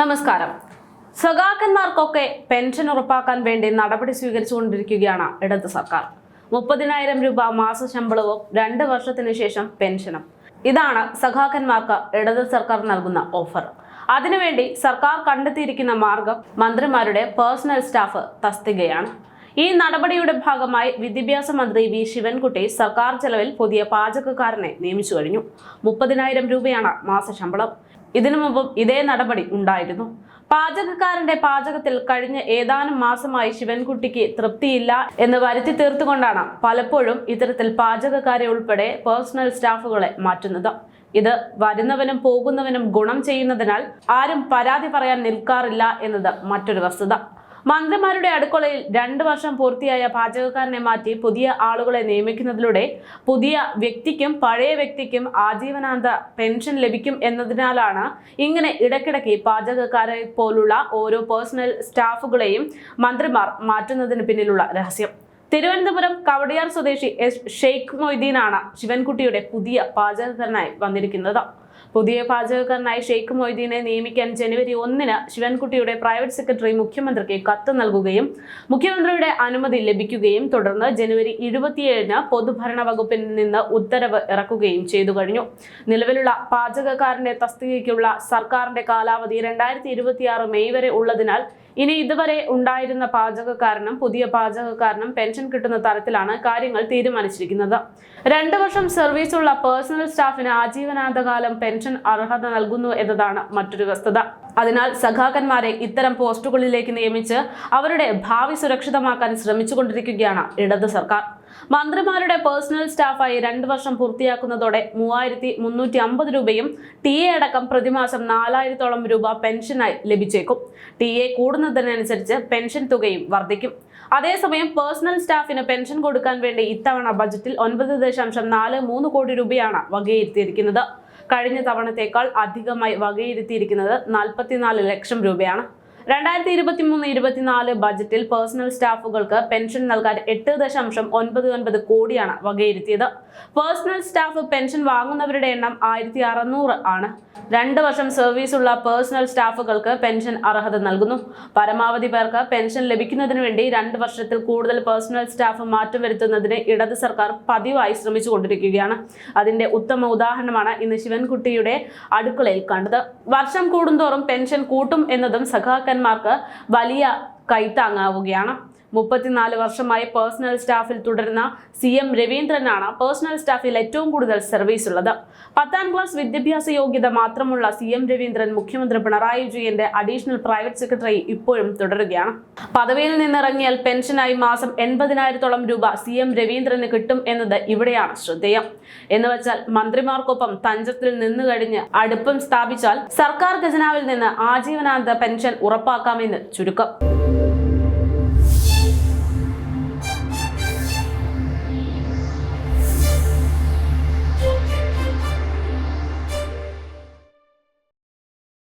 നമസ്കാരം. സഖാക്കന്മാർക്കൊക്കെ പെൻഷൻ ഉറപ്പാക്കാൻ വേണ്ടി നടപടി സ്വീകരിച്ചുകൊണ്ടിരിക്കുകയാണ് ഇടത് സർക്കാർ. മുപ്പതിനായിരം രൂപ മാസ ശമ്പളവും രണ്ട് വർഷത്തിനു ശേഷം പെൻഷനും. ഇതാണ് സഖാക്കന്മാർക്ക് ഇടത് സർക്കാർ നൽകുന്ന ഓഫർ. അതിനുവേണ്ടി സർക്കാർ കണ്ടെത്തിയിരിക്കുന്ന മാർഗം മന്ത്രിമാരുടെ പേഴ്സണൽ സ്റ്റാഫ് തസ്തികയാണ്. ഈ നടപടിയുടെ ഭാഗമായി വിദ്യാഭ്യാസ മന്ത്രി വി ശിവൻകുട്ടി സർക്കാർ ചെലവിൽ പുതിയ പാചകക്കാരനെ നിയമിച്ചു കഴിഞ്ഞു. മുപ്പതിനായിരം രൂപയാണ് മാസശമ്പളം ഇതിനു മുമ്പും ഇതേ നടപടി ഉണ്ടായിരുന്നു. പാചകക്കാരന്റെ പാചകത്തിൽ കഴിഞ്ഞ ഏതാനും മാസമായി ശിവൻകുട്ടിക്ക് തൃപ്തിയില്ല എന്ന് വരുത്തി തീർത്തുകൊണ്ടാണ് പലപ്പോഴും ഇത്തരത്തിൽ പാചകക്കാരെ ഉൾപ്പെടെ പേഴ്സണൽ സ്റ്റാഫുകളെ മാറ്റുന്നത്. ഇത് വരുന്നവനും പോകുന്നവനും ഗുണം ചെയ്യുന്നതിനാൽ ആരും പരാതി പറയാൻ നിൽക്കാറില്ല എന്നത് മറ്റൊരു വസ്തുത. മന്ത്രിമാരുടെ അടുക്കളയിൽ രണ്ട് വർഷം പൂർത്തിയായ പാചകക്കാരനെ മാറ്റി പുതിയ ആളുകളെ നിയമിക്കുന്നതിലൂടെ പുതിയ വ്യക്തിക്കും പഴയ വ്യക്തിക്കും ആജീവനാന്ത പെൻഷൻ ലഭിക്കും എന്നതിനാലാണ് ഇങ്ങനെ ഇടയ്ക്കിടയ്ക്ക് പാചകക്കാരെ പോലുള്ള ഓരോ പേഴ്സണൽ സ്റ്റാഫുകളെയും മന്ത്രിമാർ മാറ്റുന്നതിന് പിന്നിലുള്ള രഹസ്യം. തിരുവനന്തപുരം കവടിയാർ സ്വദേശി എസ് ഷെയ്ഖ് മൊയ്തീനാണ് ശിവൻകുട്ടിയുടെ പുതിയ പാചകക്കാരനായി വന്നിരിക്കുന്നത്. പുതിയ പാചകക്കാരനായി ഷെയ്ഖ് മൊയ്തീനെ നിയമിക്കാൻ ജനുവരി ഒന്നിന് ശിവൻകുട്ടിയുടെ പ്രൈവറ്റ് സെക്രട്ടറി മുഖ്യമന്ത്രിക്ക് കത്ത് നൽകുകയും മുഖ്യമന്ത്രിയുടെ അനുമതി ലഭിക്കുകയും തുടർന്ന് ജനുവരി ഇരുപത്തിയേഴിന് പൊതുഭരണ വകുപ്പിൽ നിന്ന് ഉത്തരവ് ഇറക്കുകയും ചെയ്തു കഴിഞ്ഞു. നിലവിലുള്ള പാചകക്കാരന്റെ തസ്തികയ്ക്കുള്ള സർക്കാരിന്റെ കാലാവധി രണ്ടായിരത്തി മെയ് വരെ ഉള്ളതിനാൽ ഇനി ഇതുവരെ ഉണ്ടായിരുന്ന പാചകക്കാരനും പുതിയ പാചകക്കാരനും പെൻഷൻ കിട്ടുന്ന തരത്തിലാണ് കാര്യങ്ങൾ തീരുമാനിച്ചിരിക്കുന്നത്. രണ്ട് വർഷം സർവീസുള്ള പേഴ്സണൽ സ്റ്റാഫിന് ആജീവനാന്തകാലം പെൻഷൻ അർഹത നൽകുന്നു എന്നതാണ് മറ്റൊരു വസ്തുത. അതിനാൽ സഖാക്കന്മാരെ ഇത്തരം പോസ്റ്റുകളിലേക്ക് നിയമിച്ച് അവരുടെ ഭാവി സുരക്ഷിതമാക്കാൻ ശ്രമിച്ചുകൊണ്ടിരിക്കുകയാണ് ഇടത് സർക്കാർ. മന്ത്രിമാരുടെ പേഴ്സണൽ സ്റ്റാഫായി രണ്ട് വർഷം പൂർത്തിയാക്കുന്നതോടെ മൂവായിരത്തി മുന്നൂറ്റി അമ്പത് രൂപയും ടി എ അടക്കം പ്രതിമാസം നാലായിരത്തോളം രൂപ പെൻഷനായി ലഭിച്ചേക്കും. ടി എ കൂടുന്നതിനനുസരിച്ച് പെൻഷൻ തുകയും വർദ്ധിക്കും. അതേസമയം പേഴ്സണൽ സ്റ്റാഫിന് പെൻഷൻ കൊടുക്കാൻ വേണ്ടി ഇത്തവണ ബജറ്റിൽ ഒൻപത് ദശാംശം നാല് മൂന്ന് കോടി രൂപയാണ് വകയിരുത്തിയിരിക്കുന്നത്. കഴിഞ്ഞ തവണത്തേക്കാൾ അധികമായി വകയിരുത്തിയിരിക്കുന്നത് നാൽപ്പത്തിനാല് ലക്ഷം രൂപയാണ്. രണ്ടായിരത്തി ഇരുപത്തി മൂന്ന് ഇരുപത്തിനാല് ബജറ്റിൽ പേഴ്സണൽ സ്റ്റാഫുകൾക്ക് പെൻഷൻ നൽകാൻ എട്ട് ദശാംശം ഒൻപത് ഒൻപത് കോടിയാണ് വകയിരുത്തിയത്. പേഴ്സണൽ സ്റ്റാഫ് പെൻഷൻ വാങ്ങുന്നവരുടെ എണ്ണം ആയിരത്തി അറുന്നൂറ് ആണ്. രണ്ട് വർഷം സർവീസ് ഉള്ള പേഴ്സണൽ സ്റ്റാഫുകൾക്ക് പെൻഷൻ അർഹത നൽകുന്നു. പരമാവധി പേർക്ക് പെൻഷൻ ലഭിക്കുന്നതിന് വേണ്ടി രണ്ട് വർഷത്തിൽ കൂടുതൽ പേഴ്സണൽ സ്റ്റാഫ് മാറ്റം വരുത്തുന്നതിന് ഇടത് സർക്കാർ പതിവായി ശ്രമിച്ചു ശ്രമിച്ചുകൊണ്ടിരിക്കുകയാണ്. അതിന്റെ ഉത്തമ ഉദാഹരണമാണ് ഇന്ന് ശിവൻകുട്ടിയുടെ അടുക്കളയിൽ കണ്ടത്. വർഷം കൂടുന്തോറും പെൻഷൻ കൂട്ടും എന്നതും സഖാക്കന്മാർക്ക് വലിയ കൈത്താങ്ങാവുകയാണ്. മുപ്പത്തിനാല് വർഷമായി പേഴ്സണൽ സ്റ്റാഫിൽ തുടരുന്ന സി എം രവീന്ദ്രനാണ് പേഴ്സണൽ സ്റ്റാഫിൽ ഏറ്റവും കൂടുതൽ സർവീസ് ഉള്ളത്. പത്താം ക്ലാസ് വിദ്യാഭ്യാസ യോഗ്യത മാത്രമുള്ള സി എം രവീന്ദ്രൻ മുഖ്യമന്ത്രി പിണറായി വിജയന്റെ അഡീഷണൽ പ്രൈവറ്റ് സെക്രട്ടറി ഇപ്പോഴും തുടരുകയാണ്. പദവിയിൽ നിന്നിറങ്ങിയാൽ പെൻഷനായി മാസം എൺപതിനായിരത്തോളം രൂപ സി എം രവീന്ദ്രന് കിട്ടും എന്നത് ഇവിടെയാണ് ശ്രദ്ധേയം. എന്ന് വെച്ചാൽ മന്ത്രിമാർക്കൊപ്പം തഞ്ചത്തിൽ നിന്ന് കഴിഞ്ഞ് അടുപ്പം സ്ഥാപിച്ചാൽ സർക്കാർ ഖജനാവിൽ നിന്ന് ആജീവനാന്ത പെൻഷൻ ഉറപ്പാക്കാമെന്ന് ചുരുക്കം.